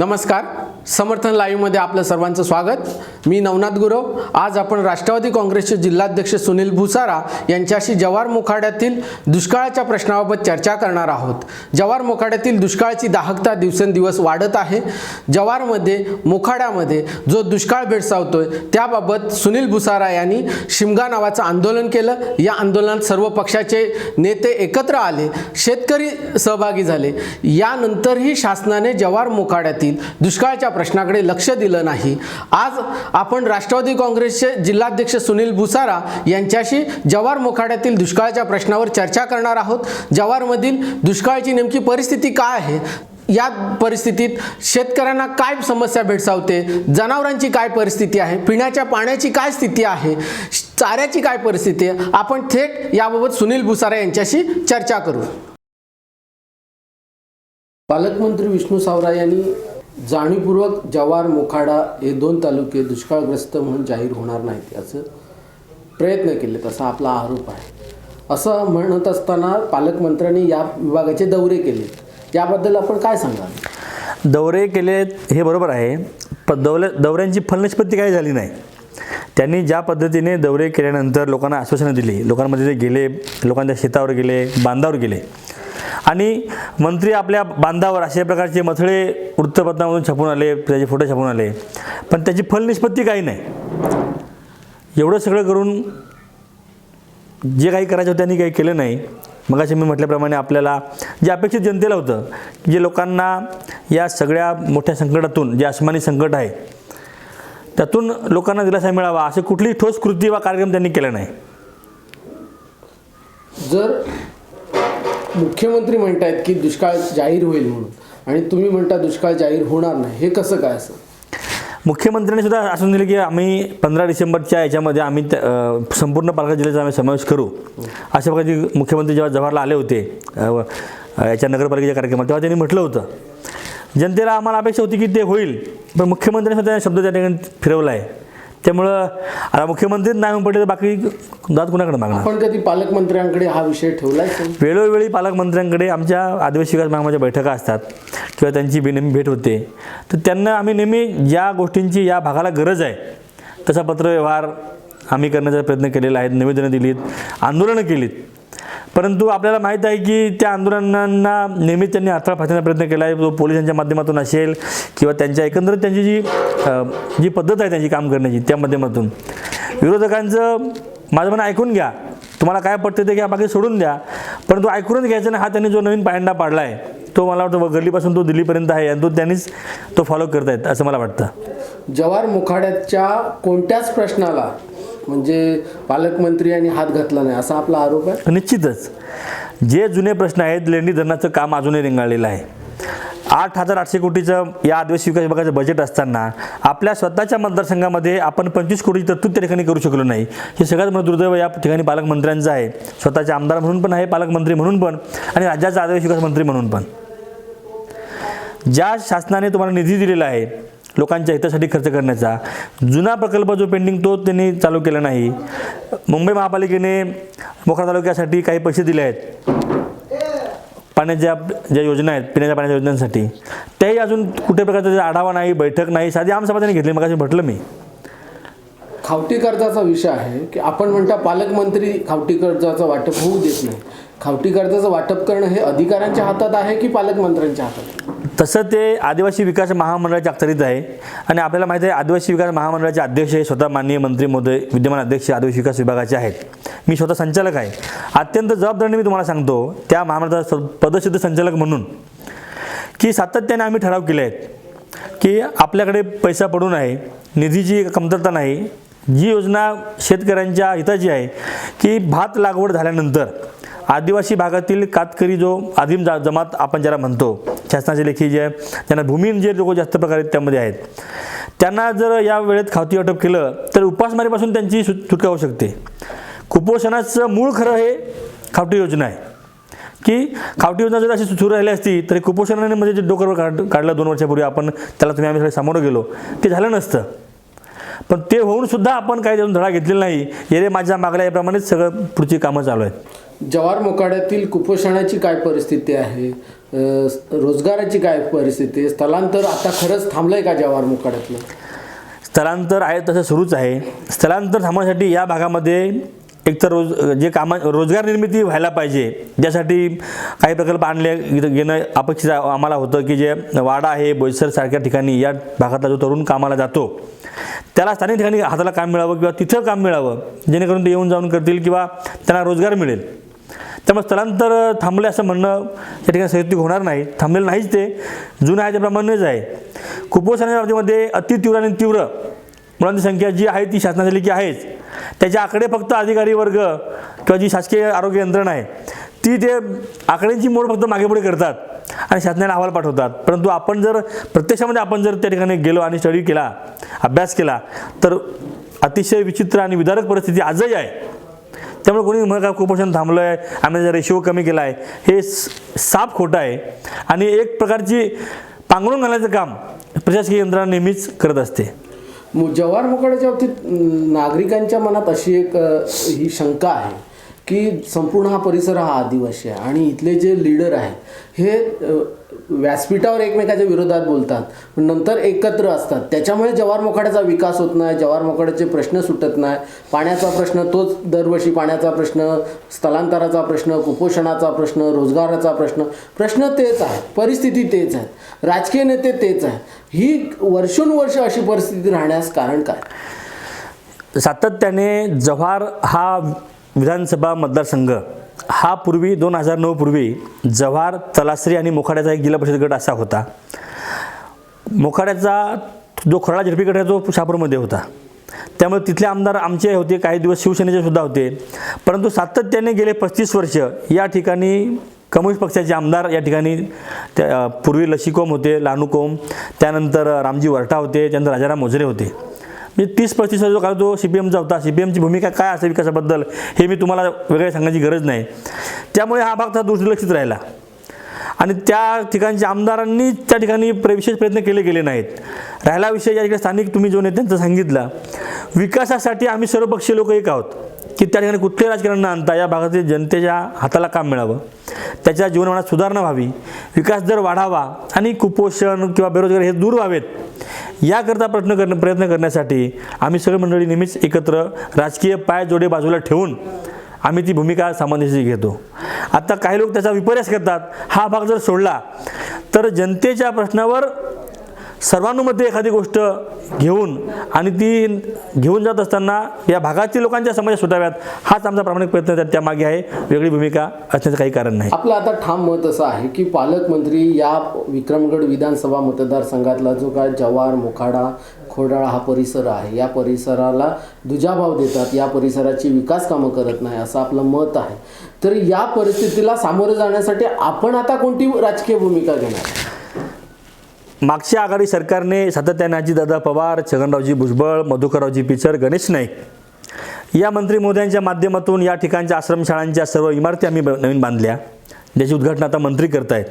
नमस्कार. समर्थन लाईव्हमध्ये आपलं सर्वांचं स्वागत. मी नवनाथ गुरव. आज आपण राष्ट्रवादी काँग्रेसचे जिल्हाध्यक्ष सुनील भुसारा यांच्याशी जवार मुखाड्यातील दुष्काळाच्या प्रश्नाबाबत चर्चा करणार आहोत. जवार मुखाड्यातील दुष्काळाची दाहकता दिवसेंदिवस वाढत आहे. जवारमध्ये मोखाड्यामध्ये जो दुष्काळ भेडसावतोय त्याबाबत सुनील भुसारा यांनी शिमगा नावाचं आंदोलन केलं. या आंदोलनात सर्व पक्षाचे नेते एकत्र आले शेतकरी सहभागी झाले. यानंतरही शासनाने जवार मुखाड्यातील दुष्काळाच्या प्रश्नाकडे लक्ष दिलं नाही. आज आपण राष्ट्रवादी काँग्रेसचे जिल्हाध्यक्ष सुनील भुसारा यांच्याशी जवार मोखाड्यातील दुष्काळाच्या प्रश्नावर चर्चा करणार आहोत. जवारमधील दुष्काळाची नेमकी परिस्थिती काय आहे? या परिस्थितीत शेतकऱ्यांना काय समस्या भेडसावते? जनावरांची काय परिस्थिती आहे? पिण्याच्या पाण्याची काय स्थिती आहे? चाऱ्याची काय परिस्थिती आहे? आपण थेट याबाबत सुनील भुसारा यांच्याशी चर्चा करू. पालकमंत्री विष्णू सावरा यांनी जाणीवपूर्वक जवार मोखाडा हे दोन तालुके दुष्काळग्रस्त म्हणून जाहीर होणार नाहीत याचं प्रयत्न केले तसा आपला आरोप आहे. असं म्हणत असताना पालकमंत्र्यांनी या विभागाचे दौरे केले याबद्दल आपण काय सांगाल? दौरे केलेत हे बरोबर आहे पण दौरे दौऱ्यांची फलनिष्पत्ती काही झाली नाही. त्यांनी ज्या पद्धतीने दौरे केल्यानंतर लोकांना आश्वासनं दिली लोकांमध्ये ते गेले लोकांच्या शेतावर गेले बांधावर गेले आणि मंत्री आपल्या बांधावर अशा प्रकारचे मथळे वृत्तपत्रामधून छापून आले त्याचे फोटो छापून आले. पण त्याची फलनिष्पत्ती काही नाही. एवढं सगळं करून जे काही करायचं होतं त्यांनी काही केलं नाही. मग मी म्हटल्याप्रमाणे आपल्याला जे अपेक्षित जनतेला होतं की जे लोकांना या सगळ्या मोठ्या संकटातून जे आसमानी संकट आहे त्यातून लोकांना दिलासा मिळावा असे कुठलीही ठोस कृती वा कार्यक्रम त्यांनी केला नाही. जर मुख्यमंत्री म्हणत आहेत की दुष्काळ जाहीर होईल म्हणून. आणि तुम्ही म्हणता दुष्काळ जाहीर होणार नाही. हे कसं काय असं? मुख्यमंत्र्यांनी सुद्धा आश्वासन दिलं की आम्ही पंधरा डिसेंबरच्या याच्यामध्ये आम्ही त्या- संपूर्ण पालघर जिल्ह्याचा आम्ही समावेश करू. अशा प्रकारचे मुख्यमंत्री जेव्हा जवाहरला आले होते याच्या नगरपालिकेच्या कार्यक्रमात तेव्हा त्यांनी म्हटलं होतं जनतेला आम्हाला अपेक्षा होती की ते होईल पण मुख्यमंत्र्यांनी सुद्धा शब्द त्या ठिकाणी फिरवला आहे त्यामुळं आता मुख्यमंत्रीच नाही पडले तर बाकी दाद कुणाकडे मागणार? आपण कधी पालकमंत्र्यांकडे हा विषय ठेवलाय का? वेळोवेळी पालकमंत्र्यांकडे आमच्या आदिवासी विकास महामाच्या बैठका असतात किंवा त्यांची बेनेहमी भेट होते. तर त्यांना आम्ही नेहमी ज्या गोष्टींची या भागाला गरज आहे तसा पत्रव्यवहार आम्ही करण्याचा प्रयत्न केलेला आहे. निवेदनं दिलीत आंदोलनं केलीत. परंतु आपल्याला माहीत आहे की त्या आंदोलनांना नेहमीच त्यांनी अडथळा फासण्याचा प्रयत्न केला आहे. जो पोलिसांच्या माध्यमातून असेल किंवा त्यांच्या एकंदरीत त्यांची जी जी पद्धत आहे त्यांची काम करण्याची त्या माध्यमातून. विरोधकांचं माझं म्हणणं ऐकून घ्या. तुम्हाला काय पडतं ते घ्या बाकी सोडून द्या. परंतु ऐकूनच घ्यायचा ना हा त्यांनी जो नवीन पायंडा पाडला आहे तो मला वाटतं गल्लीपासून तो दिल्लीपर्यंत आहे आणि तो त्यांनीच तो फॉलो करतायत असं मला वाटतं. जवार मुखाड्याच्या कोणत्याच प्रश्नाला म्हणजे पालकमंत्री यांनी हात घातला नाही असा आपला आरोप आहे? निश्चितच. जे जुने प्रश्न आहेत लेंडी धरणाचं काम अजूनही रिंगाळलेलं आहे. आठ हजार आठशे कोटीचं या आदिवासी विकास विभागाचं बजेट असताना आपल्या स्वतःच्या मतदारसंघामध्ये आपण पंचवीस कोटी तरतूद त्या ठिकाणी करू शकलो नाही. हे सगळ्यात मोठं दुर्दैव या ठिकाणी पालकमंत्र्यांचं आहे. स्वतःचे आमदार म्हणून पण आहे पालकमंत्री म्हणून पण आणि राज्याचा आदिवासी विकास मंत्री म्हणून पण. ज्या शासनाने तुम्हाला निधी दिलेला आहे लोकांच्या हितासाठी खर्च करण्याचा. जुना प्रकल्प जो पेंडिंग तो त्यांनी चालू केला नाही. मुंबई महापालिकेने मोखरा तालुक्यासाठी काही पैसे दिले आहेत. पाण्याच्या ज्या योजना आहेत पिण्याच्या पाण्याच्या योजनांसाठी. त्याही अजून कुठे प्रकारचा आढावा नाही बैठक नाही. साधी आमसभा त्यांनी घेतली मग म्हटलं मी. खावटी कर्जाचा विषय आहे की आपण म्हणता पालकमंत्री खावटी कर्जाचं वाटप होऊ देत नाही. खावटी कर्जाचं वाटप करणं हे अधिकाऱ्यांच्या हातात आहे की पालकमंत्र्यांच्या हातात? तसं ते आदिवासी विकास महामंडळाच्या अखत्यारीत आहे. आणि आपल्याला माहिती आहे आदिवासी विकास महामंडळाचे अध्यक्ष हे स्वतः माननीय मंत्री महोदय विद्यमान अध्यक्ष आदिवासी विकास विभागाचे आहेत. मी स्वतः संचालक आहे. अत्यंत जबाबदारीने मी तुम्हाला सांगतो त्या महामंडळाचा स- पदसिद्ध संचालक म्हणून की सातत्याने आम्ही ठराव केले आहेत की आपल्याकडे पैसा पडून आहे निधीची कमतरता नाही जी योजना शेतकऱ्यांच्या हिताची आहे की भात लागवड झाल्यानंतर आदिवासी भागातील कातकरी जो आदिम जा जमात आपण ज्याला म्हणतो शासनाचे लेखी जे त्यांना भूमीन जे लोक जास्त प्रकारे त्यामध्ये आहेत. त्यांना जर या वेळेत खावती वाटप केलं तर उपासमारीपासून त्यांची सु सुटका होऊ शकते. कुपोषणाचं मूळ खरं हे खावटी योजना आहे. की खावटी योजना जर अशी सुरू राहिली असती तर हे कुपोषणाने म्हणजे जे डोकरवर काढ काढलं दोन वर्षापूर्वी आपण त्याला तुम्ही आम्ही सगळे सामोरं गेलो ते झालं नसतं. पण ते होऊन सुद्धा आपण काही त्यातून धडा घेतलेला नाही. येरे माझ्या मागल्या याप्रमाणेच सगळं पुढची कामं चालू आहेत. जवार मोकाड्यातील कुपोषणाची काय परिस्थिती आहे? रोजगाराची काय परिस्थिती आहे? स्थलांतर आता खरंच थांबलंय का जवार मोकाड्यातलं? स्थलांतर आहे तसं सुरूच आहे. स्थलांतर थांबवण्यासाठी या भागामध्ये एक तर रोज जे कामा रोजगार निर्मिती व्हायला पाहिजे ज्यासाठी काही प्रकल्प आणले घेणं अपेक्षित आम्हाला होतं की जे वाडा आहे बोईसरसारख्या ठिकाणी या भागातला जो तरुण कामाला जातो त्याला स्थानिक ठिकाणी हाताला काम मिळावं किंवा तिथं काम मिळावं जेणेकरून ते येऊन जाऊन करतील किंवा त्यांना रोजगार मिळेल. त्यामुळे स्थलांतर थांबले असं म्हणणं या ठिकाणी संयुक्तिक होणार नाही. थांबलेलं नाहीच ते. जुनं आहे त्याप्रमाणेच आहे. कुपोषणाच्या बाबतीमध्ये अतितीव्र आणि तीव्र मुलांची संख्या जी आहे ती शासनाची लेखी आहेच. त्याचे आकडे फक्त अधिकारी वर्ग किंवा जी शासकीय आरोग्य यंत्रणा आहे ती ते आकड्यांची मोड फक्त मागेपुढे करतात आणि शासनाला अहवाल पाठवतात. परंतु आपण जर प्रत्यक्षामध्ये आपण जर त्या ठिकाणी गेलो आणि स्टडी केला अभ्यास केला तर अतिशय विचित्र आणि विदारक परिस्थिती आजही आहे. त्यामुळे कोणी म्हणत का कुपोषण थांबलं आहे आम्ही जर रेशिओ कमी केला आहे हे साप साफ खोटं आहे. आणि एक प्रकारची पांघरून घालण्याचं काम प्रशासकीय यंत्रणा नेहमीच करत असते. मु- जवार बाबतीत नागरिकांच्या मनात अशी एक ही शंका आहे की संपूर्ण हा परिसर हा आदिवासी आहे आणि इथले जे लीडर आहेत हे व्यासपीठावर एकमेकाच्या विरोधात बोलतात. पण नंतर एकत्र असतात. त्याच्यामुळे जवार मोखाड्याचा विकास होत नाही जवार मोखाड्याचे प्रश्न सुटत नाही. पाण्याचा प्रश्न तोच दरवर्षी पाण्याचा प्रश्न स्थलांतराचा प्रश्न कुपोषणाचा प्रश्न रोजगाराचा प्रश्न. प्रश्न तेच आहे परिस्थिती तेच आहे राजकीय नेते तेच आहे ही वर्षोनुवर्ष अशी परिस्थिती राहण्यास कारण काय? सातत्याने जव्हार हा विधानसभा मतदारसंघ हा पूर्वी दोन हजार नऊ पूर्वी जव्हार तलासरी आणि मोखाड्याचा एक जिल्हा परिषद गट असा होता. मोखाड्याचा जो खराळा झडपी गट आहे तो शहापूरमध्ये होता. त्यामुळे तिथले आमदार आमचे होते काही दिवस शिवसेनेचे सुद्धा होते. परंतु सातत्याने गेले पस्तीस वर्ष या ठिकाणी कम्युनिस्ट पक्षाचे आमदार या ठिकाणी त्या पूर्वी लशीकोम होते लानूकोम त्यानंतर रामजी वरटा होते त्यानंतर राजाराम मोजरे होते. मी तीस पस्तीस जो काळ जो सी पी एमचा होता. सी पी एमची भूमिका काय असेल विकासाबद्दल हे मी तुम्हाला वेगळे सांगण्याची गरज नाही. त्यामुळे हा भाग तसा दुर्लक्षित राहिला. आणि त्या ठिकाणच्या आमदारांनी त्या ठिकाणी प्र विशेष प्रयत्न केले गेले नाहीत. राहिला विषय या ठिकाणी स्थानिक तुम्ही जो नेत्यांचा सांगितला. विकासासाठी आम्ही सर्वपक्षीय लोक एक आहोत की त्या ठिकाणी कुठले राजकारण न आणता या भागातील जनतेच्या हाताला काम मिळावं त्याच्या जीवनमानात सुधारणा व्हावी विकास दर वाढावा आणि कुपोषण किंवा बेरोजगारी हे दूर व्हावेत याकरता प्रयत्न करणं प्रयत्न करण्यासाठी आम्ही सगळे मंडळी नेहमीच एकत्र राजकीय पाय जोडे बाजूला ठेवून आम्ही ती भूमिका सामान्यशी घेतो. आता काही लोक त्याचा विपर्यास करतात हा भाग जर सोडला तर जनतेच्या प्रश्नावर सर्वांमध्ये एखादी गोष्ट घेऊन आणि ती घेऊन जात असताना या भागातील लोकांच्या समस्या सुटाव्यात हाच आमचा प्रामाणिक प्रयत्न त्या- त्यामागे आहे. वेगळी भूमिका असण्याचं काही कारण नाही. आपलं आता ठाम मत असं आहे की पालकमंत्री या विक्रमगड विधानसभा मतदारसंघातला जो काय जवार मोखाडा खोडाळा हा परिसर आहे या परिसराला दुजाभाव देतात या परिसराची विकास कामं करत नाही असं आपलं मत आहे. तर या परिस्थितीला सामोरं जाण्यासाठी आपण आता कोणती राजकीय भूमिका घेणार? मागच्या आघाडी सरकारने सातत्याने अजितदादा पवार छगनरावजी भुजबळ मधुकररावजी पिचर गणेश नाईक या मंत्री मोद्यांच्या माध्यमातून या ठिकाणच्या आश्रमशाळांच्या सर्व इमारती आम्ही ब- नवीन बांधल्या ज्याची उद्घाटन आता मंत्री करतायत.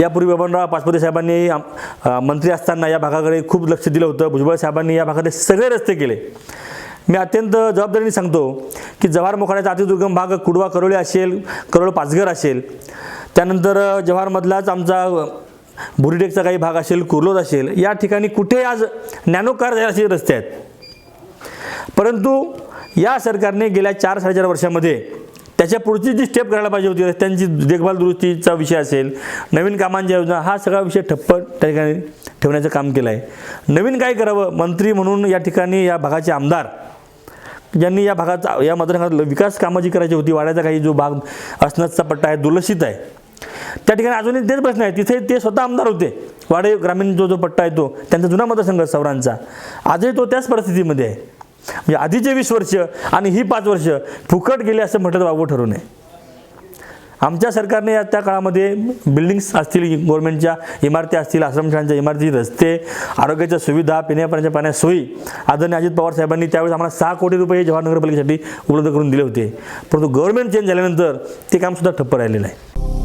यापूर्वी बबनराव पाचपते साहेबांनी मंत्री असताना या भागाकडे खूप लक्ष दिलं होतं. भुजबळ साहेबांनी या भागातले सगळे रस्ते केले. मी अत्यंत जबाबदारीने सांगतो की जव्हार मोखाड्याचा अतिदुर्गम भाग कुडवा करोळे असेल करोळ पाचघर असेल त्यानंतर जव्हारमधलाच आमचा अ, बुरिडेकचा काही भाग असेल कुर्लोद असेल या ठिकाणी कुठे आज नॅनो कार असे रस्ते आहेत? परंतु या सरकारने गेल्या चार साडेचार वर्षामध्ये त्याच्या पुढची जी स्टेप करायला पाहिजे होती रस्त्यांची देखभाल दुरुस्तीचा विषय असेल नवीन कामांच्या योजना हा सगळा विषय ठप्प त्या ठिकाणी ठेवण्याचं काम केलं आहे नवीन काय करावं? मंत्री म्हणून या ठिकाणी या भागाचे आमदार ज्यांनी या भागाचा या मतदारसंघात विकास कामं जी करायची होती वाड्याचा काही जो भाग असण्याचा पट्टा आहे दुर्लक्षित आहे. त्या ठिकाणी अजूनही तेच प्रश्न आहे. तिथे ते स्वतः आमदार होते. वाडे ग्रामीण जो जो पट्टा आहे तो त्यांचा जुना मतदारसंघ आहे सौरांचा आजही तो त्याच परिस्थितीमध्ये आहे. म्हणजे आधीचे वीस वर्ष आणि ही पाच वर्ष फुकट गेले असं म्हटलं तर वावं ठरू नये. आमच्या सरकारने या त्या काळामध्ये बिल्डिंग्स असतील गव्हर्नमेंटच्या इमारती असतील आश्रमशाळांच्या इमारती रस्ते आरोग्याच्या सुविधा पिण्यापाण्याच्या पाण्याच्या सोयी आदरणीय अजित पवार साहेबांनी त्यावेळेस आम्हाला सहा कोटी रुपये जवाहर नगरपालिकेसाठी उपलब्ध करून दिले होते. परंतु गव्हर्नमेंट चेंज झाल्यानंतर ते कामसुद्धा ठप्प राहिलेलं आहे.